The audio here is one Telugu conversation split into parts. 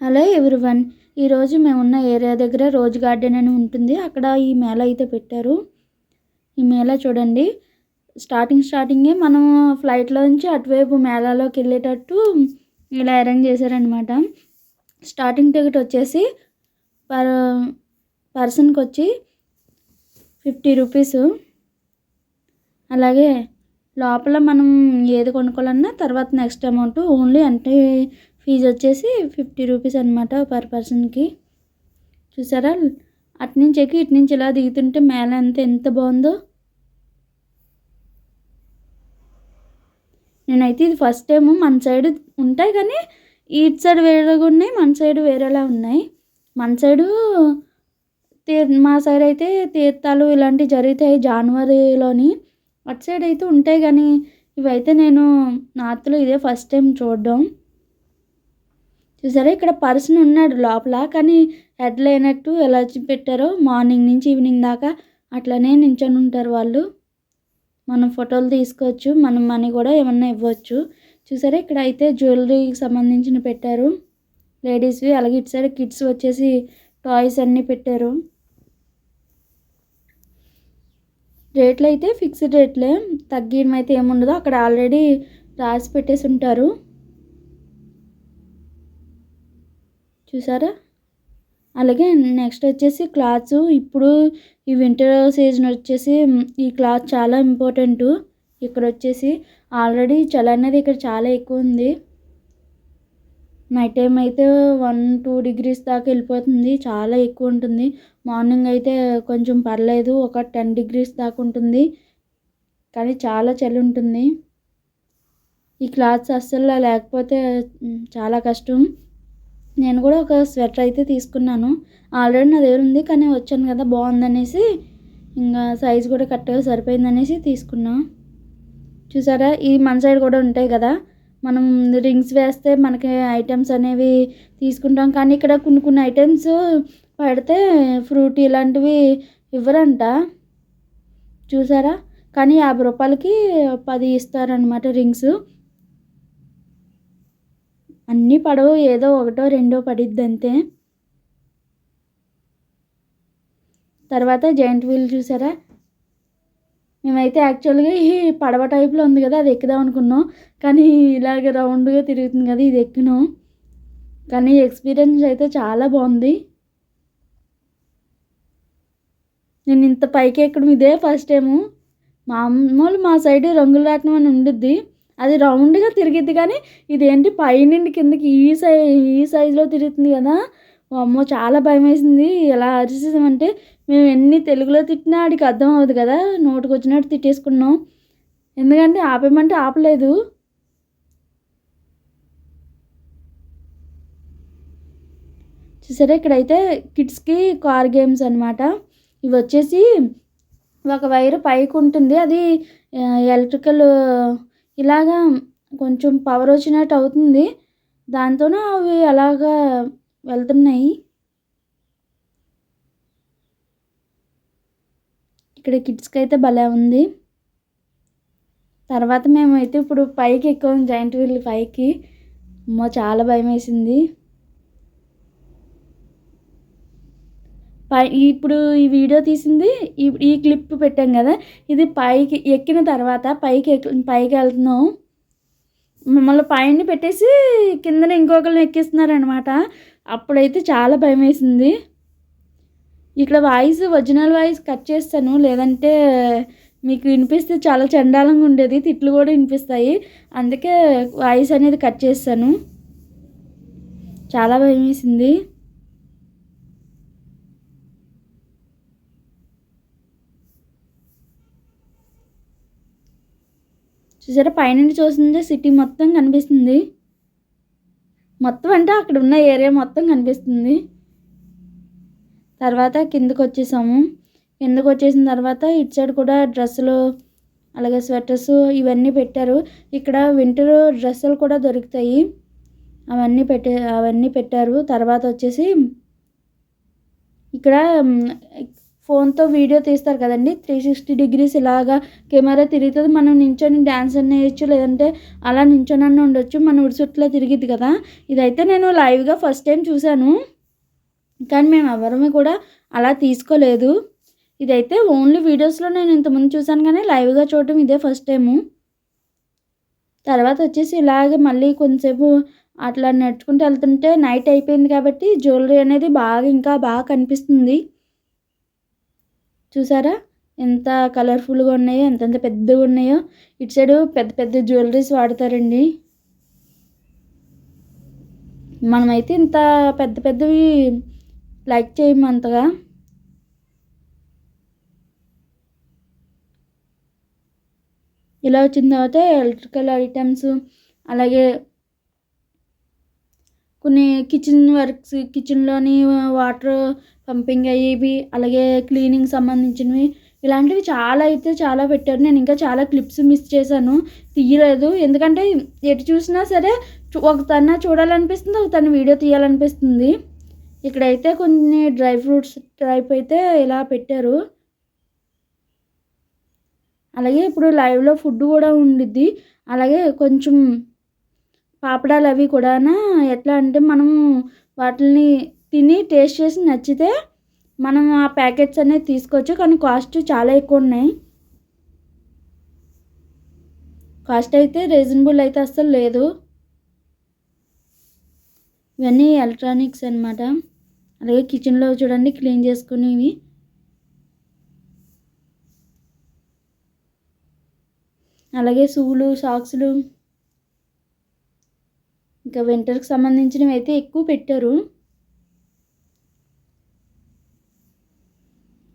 హలో ఎవ్రీవన్ ఈరోజు మేమున్న ఏరియా దగ్గర రోజ్ గార్డెన్ అని ఉంటుంది. అక్కడ ఈ మేళ అయితే పెట్టారు. ఈ మేళ చూడండి స్టార్టింగ్ స్టార్టింగే మనం ఫ్లైట్లో నుంచి అటువైపు మేళాలోకి వెళ్ళేటట్టు ఇలా అరేంజ్ చేశారనమాట స్టార్టింగ్ టికెట్ వచ్చేసి పర్ పర్సన్కి వచ్చి ఫిఫ్టీ రూపీస్. అలాగే లోపల మనం ఏది కొనుక్కోవాలన్నా తర్వాత నెక్స్ట్ అమౌంట్ ఓన్లీ అంటే ఫీజు వచ్చేసి ఫిఫ్టీ రూపీస్ అనమాట పర్ పర్సన్కి. చూసారా? అటు నుంచి ఎక్కి ఇటు నుంచి ఇలా దిగుతుంటే మేళ ఎంత ఎంత బాగుందో. నేనైతే ఇది ఫస్ట్ టైం మన సైడ్ ఉంటాయి కానీ ఇటు సైడ్ వేరేగా ఉన్నాయి మన సైడ్ వేరేలా ఉన్నాయి. మన సైడు తీర్ మా సైడ్ అయితే తీర్థాలు ఇలాంటివి జరుగుతాయి జనవరిలోని. అటు సైడ్ అయితే ఉంటాయి కానీ ఇవైతే నేను నార్త్లో ఇదే ఫస్ట్ టైం చూడడం. చూసారా? ఇక్కడ పర్సన్ ఉన్నాడు లోపల కానీ హెడ్ లేనట్టు ఎలా పెట్టారో మార్నింగ్ నుంచి ఈవినింగ్ దాకా అట్లనే నించొని ఉంటారు వాళ్ళు. మనం ఫోటోలు తీసుకోవచ్చు మనం మనీ కూడా ఏమన్నా ఇవ్వచ్చు. చూసారా? ఇక్కడ అయితే జ్యువెలరీకి సంబంధించిన పెట్టారు. లేడీస్వి అలాగే ఇటు సైడ్ కిడ్స్ వచ్చేసి టాయ్స్ అన్నీ పెట్టారు. రేట్లు అయితే ఫిక్స్డ్ రేట్లే తగ్గడం అయితే ఏముండదు. అక్కడ ఆల్రెడీ రాసి పెట్టేసి ఉంటారు. చూసారా? అలాగే నెక్స్ట్ వచ్చేసి క్లాత్స్. ఇప్పుడు ఈ వింటర్ సీజన్ వచ్చేసి ఈ క్లాత్ చాలా ఇంపార్టెంట్. ఇక్కడ వచ్చేసి ఆల్రెడీ చలి అనేది ఇక్కడ చాలా ఎక్కువ ఉంది. నైట్ టైం అయితే వన్ టూ డిగ్రీస్ దాకా వెళ్ళిపోతుంది. చాలా ఎక్కువ ఉంటుంది. మార్నింగ్ అయితే కొంచెం పర్లేదు. ఒక టెన్ డిగ్రీస్ దాకా ఉంటుంది. కానీ చాలా చలి ఉంటుంది. ఈ క్లాత్స్ అస్సలు లేకపోతే చాలా కష్టం. నేను కూడా ఒక స్వెటర్ అయితే తీసుకున్నాను. ఆల్రెడీ నా దగ్గర ఉంది కానీ వచ్చాను కదా బాగుందనేసి ఇంకా సైజ్ కూడా కరెక్ట్గా సరిపోయిందనేసి తీసుకున్నా. చూసారా ఈ మన సైడ్ కూడా ఉంటాయి కదా మనం రింగ్స్ వేస్తే మనకి ఐటమ్స్ అనేవి తీసుకుంటాం. కానీ ఇక్కడ కొన్ని కొన్ని ఐటమ్స్ పెడితే ఫ్రూట్ ఇలాంటివి ఇవ్వరంట. చూసారా కానీ యాభై రూపాయలకి పది ఇస్తారనమాట రింగ్స్ అన్నీ పడవు ఏదో ఒకటో రెండో పడిద్ది అంతే. తర్వాత జాయింట్ వీల్ చూసారా? మేమైతే యాక్చువల్గా ఈ పడవ టైప్లో ఉంది కదా అది ఎక్కుదాం అనుకున్నాం. కానీ ఇలాగ రౌండ్గా తిరుగుతుంది కదా ఇది ఎక్కినాం. కానీ ఎక్స్పీరియన్స్ అయితే చాలా బాగుంది. నేను ఇంత పైకి ఎక్కడం ఇదే ఫస్ట్ టైము. మామూలు మా సైడ్ రంగులు రాటం అని ఉండిద్ది. అది రౌండ్గా తిరిగిద్ది కానీ ఇదేంటి పైనుండి కిందకి ఈ సై ఈ సైజులో తిరుగుతుంది కదా. అమ్మో చాలా భయం వేసింది ఎలా అరిచేసామంటే మేము ఎన్ని తెలుగులో తిట్టినా ఆడికి అర్థం అవ్వదు కదా. నోటుకు వచ్చినట్టు తిట్టేసుకున్నాం. ఎందుకంటే ఆపేమంటే ఆపలేదు. చూసారా ఇక్కడైతే కిడ్స్కి కార్ గేమ్స్ అనమాట ఇవి వచ్చేసి ఒక వైర్ పైకి ఉంటుంది అది ఎలక్ట్రికల్ ఇలాగా కొంచెం పవర్ వచ్చినట్టు అవుతుంది. దాంతోనే అవి అలాగా వెళ్తున్నాయి. ఇక్కడ కిడ్స్కి అయితే భలే ఉంది. తర్వాత మేమైతే ఇప్పుడు పైకి ఎక్కువ జాయింట్ వీల్ పైకి. అమ్మో చాలా భయం వేసింది ఇప్పుడు ఈ వీడియో తీసింది ఈ ఈ క్లిప్ పెట్టాం కదా ఇది పైకి ఎక్కిన తర్వాత పైకి పైకి వెళ్తున్నాం. మమ్మల్ని పైన పెట్టేసి కిందన ఇంకొకరిని ఎక్కిస్తున్నారనమాట అప్పుడైతే చాలా భయం వేసింది. ఇక్కడ వాయిస్ ఒరిజినల్ వాయిస్ కట్ చేస్తాను లేదంటే మీకు వినిపిస్తే చాలా చండాలంగా ఉండేది తిట్లు కూడా వినిపిస్తాయి. అందుకే వాయిస్ అనేది కట్ చేస్తాను. చాలా భయం వేసింది. చూసారా? పైనుండి చూస్తుంటే సిటీ మొత్తం కనిపిస్తుంది. మొత్తం అంటే అక్కడ ఉన్న ఏరియా మొత్తం కనిపిస్తుంది. తర్వాత కిందకు వచ్చేసాము. కిందకు వచ్చేసిన తర్వాత ఇటు సైడ్ కూడా డ్రెస్సులు అలాగే స్వెటర్స్ ఇవన్నీ పెట్టారు. ఇక్కడ వింటర్ డ్రెస్సులు కూడా దొరుకుతాయి. అవన్నీ పెట్టే అవన్నీ పెట్టారు. తర్వాత వచ్చేసి ఇక్కడ ఫోన్తో వీడియో తీస్తారు కదండి. త్రీ సిక్స్టీ డిగ్రీస్ ఇలాగా కెమెరా తిరుగుతుంది. మనం నించొని డ్యాన్స్ అన్న వేయచ్చు లేదంటే అలా నించొని అన్న ఉండొచ్చు. మన ఉడిసుట్లో తిరిగిద్ది కదా. ఇదైతే నేను లైవ్గా ఫస్ట్ టైం చూశాను. కానీ మేము ఎవరమే కూడా అలా తీసుకోలేదు. ఇదైతే ఓన్లీ వీడియోస్లో నేను ఇంతకుముందు చూశాను కానీ లైవ్గా చూడటం ఇదే ఫస్ట్ టైము. తర్వాత వచ్చేసి ఇలాగే మళ్ళీ కొంతసేపు అట్లా నడుచుకుంటూ వెళ్తుంటే నైట్ అయిపోయింది కాబట్టి జ్యువెలరీ అనేది బాగా ఇంకా బాగా కనిపిస్తుంది. చూసారా? ఎంత కలర్ఫుల్గా ఉన్నాయో ఎంతెంత పెద్దగా ఉన్నాయో. ఇటు సైడు పెద్ద పెద్ద జ్యువెలరీస్ వాడతారండి. మనమైతే ఇంత పెద్ద పెద్దవి లైక్ చేయము అంతగా. ఇలా వచ్చిన తర్వాత ఎలక్ట్రికల్ ఐటమ్స్ అలాగే కొన్ని కిచెన్ వర్క్స్ కిచెన్లోని వాటర్ పంపింగ్ అయ్యేవి అలాగే క్లీనింగ్ సంబంధించినవి ఇలాంటివి చాలా అయితే చాలా పెట్టారు. నేను ఇంకా చాలా క్లిప్స్ మిస్ చేశాను. తీయలేదు. ఎందుకంటే ఎటు చూసినా సరే ఒక తన చూడాలనిపిస్తుంది ఒక తన వీడియో తీయాలనిపిస్తుంది. ఇక్కడైతే కొన్ని డ్రై ఫ్రూట్స్ టైప్ అయితే ఇలా పెట్టారు. అలాగే ఇప్పుడు లైవ్లో ఫుడ్ కూడా ఉండిద్ది. అలాగే కొంచెం పాపడాలు అవి కూడా ఎట్లా అంటే మనం వాటిని తిని టేస్ట్ చేసి నచ్చితే మనం ఆ ప్యాకెట్స్ అనేది తీసుకోవచ్చు. కానీ కాస్ట్ చాలా ఎక్కువ ఉన్నాయి కాస్ట్ అయితే రీజనబుల్ అయితే అస్సలు లేదు. ఇవన్నీ ఎలక్ట్రానిక్స్ అనమాట అలాగే కిచెన్లో చూడండి క్లీన్ చేసుకునేవి. అలాగే షూలు సాక్స్లు ఇంకా వింటర్కి సంబంధించినవి అయితే ఎక్కువ పెట్టారు.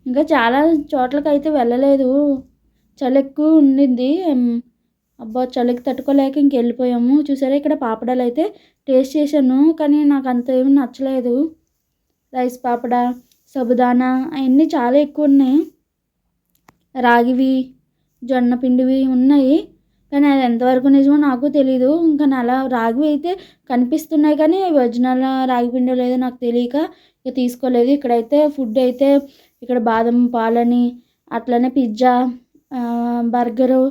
ఇంకా చాలా చోట్లకి అయితే వెళ్ళలేదు. చలి ఎక్కువ ఉండింది. అబ్బా చలికి తట్టుకోలేక ఇంక వెళ్ళిపోయాము. చూసారా ఇక్కడ పాపడాలు అయితే టేస్ట్ చేశాను కానీ నాకు అంత ఏమి నచ్చలేదు. రైస్ పాపడ సబుదానా అవన్నీ చాలా ఎక్కువ ఉన్నాయి. రాగివి జొన్న పిండివి ఉన్నాయి. కానీ అది ఎంతవరకు నిజమో నాకు తెలీదు. ఇంకా అలా రాగి అయితే కనిపిస్తున్నాయి కానీ ఒరిజినల్ రాగి పిండో లేదో నాకు తెలియక ఇక తీసుకోలేదు. ఇక్కడైతే ఫుడ్ అయితే ఇక్కడ బాదం పాలని అట్లనే పిజ్జా బర్గరు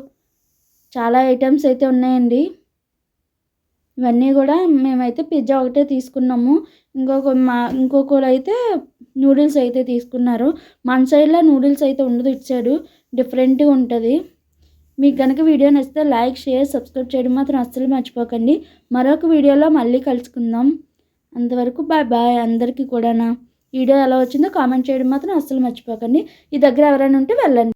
చాలా ఐటమ్స్ అయితే ఉన్నాయండి. ఇవన్నీ కూడా మేమైతే పిజ్జా ఒకటే తీసుకున్నాము. ఇంకొక మా ఇంకొకరు అయితే నూడిల్స్ అయితే తీసుకున్నారు. మన సైడ్లో నూడిల్స్ అయితే ఉండదు ఇటు సైడు డిఫరెంట్గా ఉంటుంది. మీకు కనుక వీడియో నచ్చితే లైక్ షేర్ సబ్స్క్రైబ్ చేయడం మాత్రం అస్సలు మర్చిపోకండి. మరొక వీడియోలో మళ్ళీ కలుసుకుందాం. అంతవరకు బాయ్ బాయ్ అందరికీ కూడా వీడియో ఎలా వచ్చిందో కామెంట్ చేయడం మాత్రం అస్సలు మర్చిపోకండి. ఈ దగ్గర ఎవరైనా ఉంటే వెళ్ళండి.